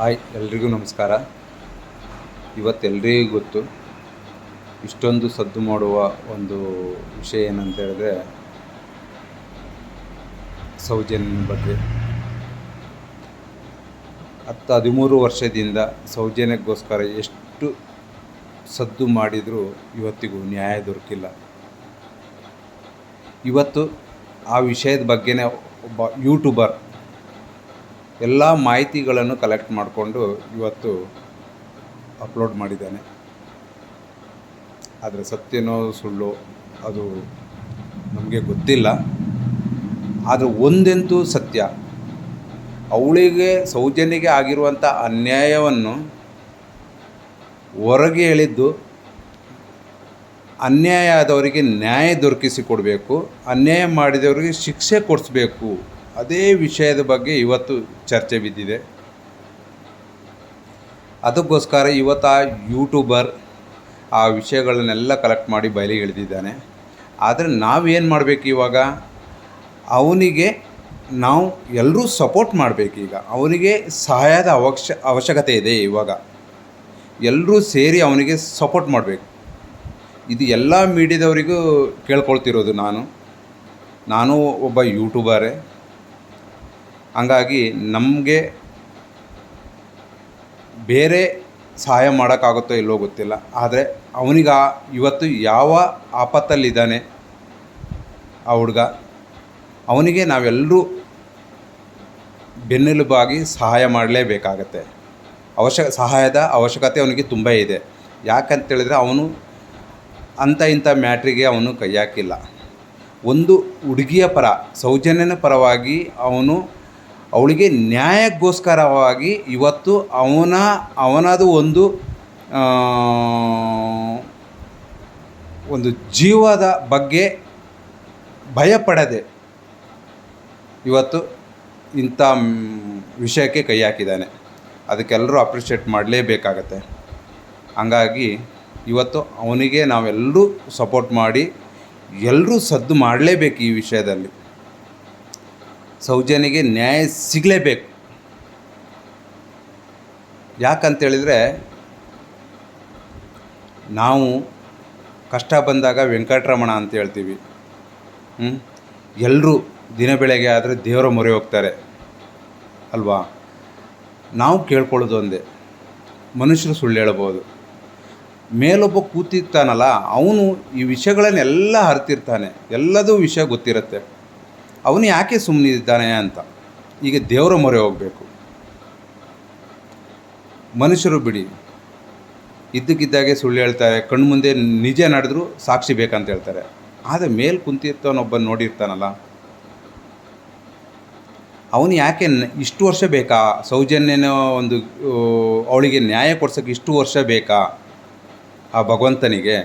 Hi, ಎಲ್ರಿಗೂ ನಮಸ್ಕಾರ. ಇವತ್ತು ಎಲ್ರಿಗೂ ಗೊತ್ತು, ಇಷ್ಟೊಂದು ಸದ್ದು ಮಾಡುವ ಒಂದು ವಿಷಯ ಏನಂತ ಹೇಳಿದ್ರೆ ಸೌಜನ್ಯ ಬಗ್ಗೆ. ಹತ್ತು ಹದಿಮೂರು ವರ್ಷದಿಂದ ಸೌಜನ್ಯಕ್ಕೋಸ್ಕರ ಎಷ್ಟು ಸದ್ದು ಮಾಡಿದರೂ ಇವತ್ತಿಗೂ ನ್ಯಾಯ ದೊರಕಿಲ್ಲ. ಇವತ್ತು ಆ ವಿಷಯದ ಬಗ್ಗೆನೇ ಒಬ್ಬ ಯೂಟ್ಯೂಬರ್ ಎಲ್ಲ ಮಾಹಿತಿಗಳನ್ನು ಕಲೆಕ್ಟ್ ಮಾಡಿಕೊಂಡು ಇವತ್ತು ಅಪ್ಲೋಡ್ ಮಾಡಿದ್ದಾನೆ. ಆದರೆ ಸತ್ಯನೋ ಸುಳ್ಳು ಅದು ನಮಗೆ ಗೊತ್ತಿಲ್ಲ. ಆದರೆ ಒಂದೆಂತೂ ಸತ್ಯ. ಅವಳಿಗೆ, ಸೌಜನ್ಯಗೆ ಆಗಿರುವಂಥ ಅನ್ಯಾಯವನ್ನು ಹೊರಗೆ ಹೇಳಿದ್ದು ಅನ್ಯಾಯ ಆದವರಿಗೆ ನ್ಯಾಯ ದೊರಕಿಸಿಕೊಡಬೇಕು ಅನ್ಯಾಯ ಮಾಡಿದವರಿಗೆ ಶಿಕ್ಷೆ ಕೊಡಿಸ್ಬೇಕು. ಅದೇ ವಿಷಯದ ಬಗ್ಗೆ ಇವತ್ತು ಚರ್ಚೆ ಬಿದ್ದಿದೆ. ಅದಕ್ಕೋಸ್ಕರ ಇವತ್ತು ಆ ಯೂಟ್ಯೂಬರ್ ಆ ವಿಷಯಗಳನ್ನೆಲ್ಲ ಕಲೆಕ್ಟ್ ಮಾಡಿ ಬಯಲಿಗೆ ಇಳಿದಿದ್ದಾನೆ ಆದರೆ ನಾವೇನು ಮಾಡಬೇಕು ಇವಾಗ? ಅವನಿಗೆ ನಾವು ಎಲ್ಲರೂ ಸಪೋರ್ಟ್ ಮಾಡಬೇಕೀಗ ಅವನಿಗೆ ಸಹಾಯದ ಅವಶ್ಯ, ಅವಶ್ಯಕತೆ ಇದೆ ಇವಾಗ. ಎಲ್ಲರೂ ಸೇರಿ ಅವನಿಗೆ ಸಪೋರ್ಟ್ ಮಾಡಬೇಕು. ಇದು ಎಲ್ಲ ಮೀಡಿಯಾದವರಿಗೂ ಕೇಳ್ಕೊಳ್ತಿರೋದು ನಾನು. ನಾನು ಒಬ್ಬ ಯೂಟ್ಯೂಬರೇ ಹಂಗಾಗಿ ನಮಗೆ ಬೇರೆ ಸಹಾಯ ಮಾಡೋಕ್ಕಾಗುತ್ತೋ ಇಲ್ಲೋ ಗೊತ್ತಿಲ್ಲ. ಆದರೆ ಅವನಿಗೆ ಇವತ್ತು ಯಾವ ಆಪತ್ತಲ್ಲಿದ್ದಾನೆ ಆ ಹುಡುಗ, ಅವನಿಗೆ ನಾವೆಲ್ಲರೂ ಬೆನ್ನೆಲುಬಾಗಿ ಸಹಾಯ ಮಾಡಲೇಬೇಕಾಗತ್ತೆ. ಅವಶ್ಯ, ಸಹಾಯದ ಅವಶ್ಯಕತೆ ಅವನಿಗೆ ತುಂಬ ಇದೆ. ಯಾಕಂತೇಳಿದರೆ ಅವನು ಅಂಥ ಇಂಥ ಮ್ಯಾಟ್ರಿಗೆ ಅವನು ಕೈ ಹಾಕಿಲ್ಲ ಒಂದು ಹುಡುಗಿಯ ಪರ, ಸೌಜನ್ಯನ ಪರವಾಗಿ ಅವನು ಅವಳಿಗೆ ನ್ಯಾಯಕ್ಕೋಸ್ಕರವಾಗಿ ಇವತ್ತು ಅವನ, ಅವನದು ಒಂದು ಒಂದು ಜೀವದ ಬಗ್ಗೆ ಭಯಪಡದೆ ಇವತ್ತು ಇಂಥ ವಿಷಯಕ್ಕೆ ಕೈ ಹಾಕಿದ್ದಾನೆ. ಅದಕ್ಕೆಲ್ಲರೂ ಅಪ್ರಿಷಿಯೇಟ್ ಮಾಡಲೇಬೇಕಾಗತ್ತೆ. ಹಂಗಾಗಿ ಇವತ್ತು ಅವನಿಗೆ ನಾವೆಲ್ಲರೂ ಸಪೋರ್ಟ್ ಮಾಡಿ ಎಲ್ಲರೂ ಸದ್ದು ಮಾಡಲೇಬೇಕು ಈ ವಿಷಯದಲ್ಲಿ. ಸೌಜನ್ಯಗೆ ನ್ಯಾಯ ಸಿಗಲೇಬೇಕು. ಯಾಕಂತೇಳಿದರೆ, ನಾವು ಕಷ್ಟ ಬಂದಾಗ ವೆಂಕಟರಮಣ ಅಂತ ಹೇಳ್ತೀವಿ. ಎಲ್ಲರೂ ದಿನ ಬೆಳಗ್ಗೆ ಆದರೆ ದೇವರ ಮೊರೆ ಹೋಗ್ತಾರೆ. ಅಲ್ವಾ? ನಾವು ಕೇಳ್ಕೊಳ್ಳೋದು ಒಂದೇ. ಮನುಷ್ಯರು ಸುಳ್ಳು ಹೇಳ್ಬೋದು. ಮೇಲೊಬ್ಬ ಕೂತಿರ್ತಾನಲ್ಲ, ಅವನು ಈ ವಿಷಯಗಳನ್ನೆಲ್ಲ ಅರ್ತಿರ್ತಾನೆ. ಎಲ್ಲದೂ ವಿಷಯ ಗೊತ್ತಿರುತ್ತೆ. ಅವನು ಯಾಕೆ ಸುಮ್ಮನಿದ್ದಾನೆ ಅಂತ. ಈಗ ದೇವರ ಮೊರೆ ಹೋಗಬೇಕು. ಮನುಷ್ಯರು ಬಿಡಿ. ಇದ್ದಕ್ಕಿದ್ದಾಗೆ ಸುಳ್ಳು ಹೇಳ್ತಾರೆ ಕಣ್ಮುಂದೆ ನಿಜ ನಡೆದ್ರು ಸಾಕ್ಷಿ ಬೇಕಂತ ಹೇಳ್ತಾರೆ. ಆದರೆ ಮೇಲೆ ಕುಂತಿರ್ತವನೊಬ್ಬ ನೋಡಿರ್ತಾನಲ್ಲ. ಅವನು ಯಾಕೆ ಇಷ್ಟು ವರ್ಷ ಬೇಕಾ? ಸೌಜನ್ಯನ ಒಂದು ಅವಳಿಗೆ ನ್ಯಾಯ ಕೊಡ್ಸೋಕ್ಕೆ ಇಷ್ಟು ವರ್ಷ ಬೇಕಾ? ಆ ಭಗವಂತನಿಗೆ.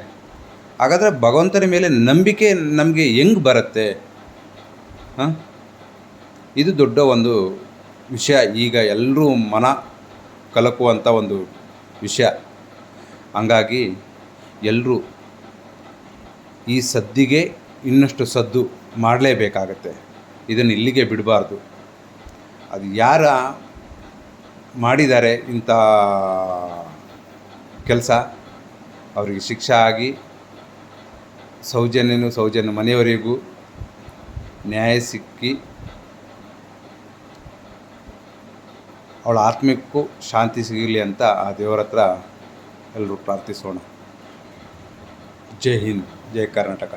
ಹಾಗಾದರೆ ಭಗವಂತನ ಮೇಲೆ ನಂಬಿಕೆ ನಮಗೆ ಹೆಂಗೆ ಬರುತ್ತೆ? ಇದು ದೊಡ್ಡ ಒಂದು ವಿಷಯ. ಈಗ ಎಲ್ಲರೂ ಮನ ಕಲಕುವಂಥ ಒಂದು ವಿಷಯ. ಹಂಗಾಗಿ ಎಲ್ಲರೂ ಈ ಸದ್ದಿಗೆ ಇನ್ನಷ್ಟು ಸದ್ದು ಮಾಡಲೇಬೇಕಾಗತ್ತೆ. ಇದನ್ನು ಇಲ್ಲಿಗೆ ಬಿಡಬಾರ್ದು. ಅದು ಯಾರ ಮಾಡಿದ್ದಾರೆ ಇಂಥ ಕೆಲಸ? ಅವರಿಗೆ ಶಿಕ್ಷೆ ಆಗಿ ಸೌಜನ್ಯನು ಸೌಜನ್ಯ ಮನೆಯವರಿಗೂ ನ್ಯಾಯ ಸಿಕ್ಕಿ ಅವಳ ಆತ್ಮಕ್ಕೂ ಶಾಂತಿ ಸಿಗಲಿ ಅಂತ ಆ ದೇವರ ಹತ್ರ ಎಲ್ಲರೂ ಪ್ರಾರ್ಥಿಸೋಣ. ಜೈ ಹಿಂದ್, ಜೈ ಕರ್ನಾಟಕ.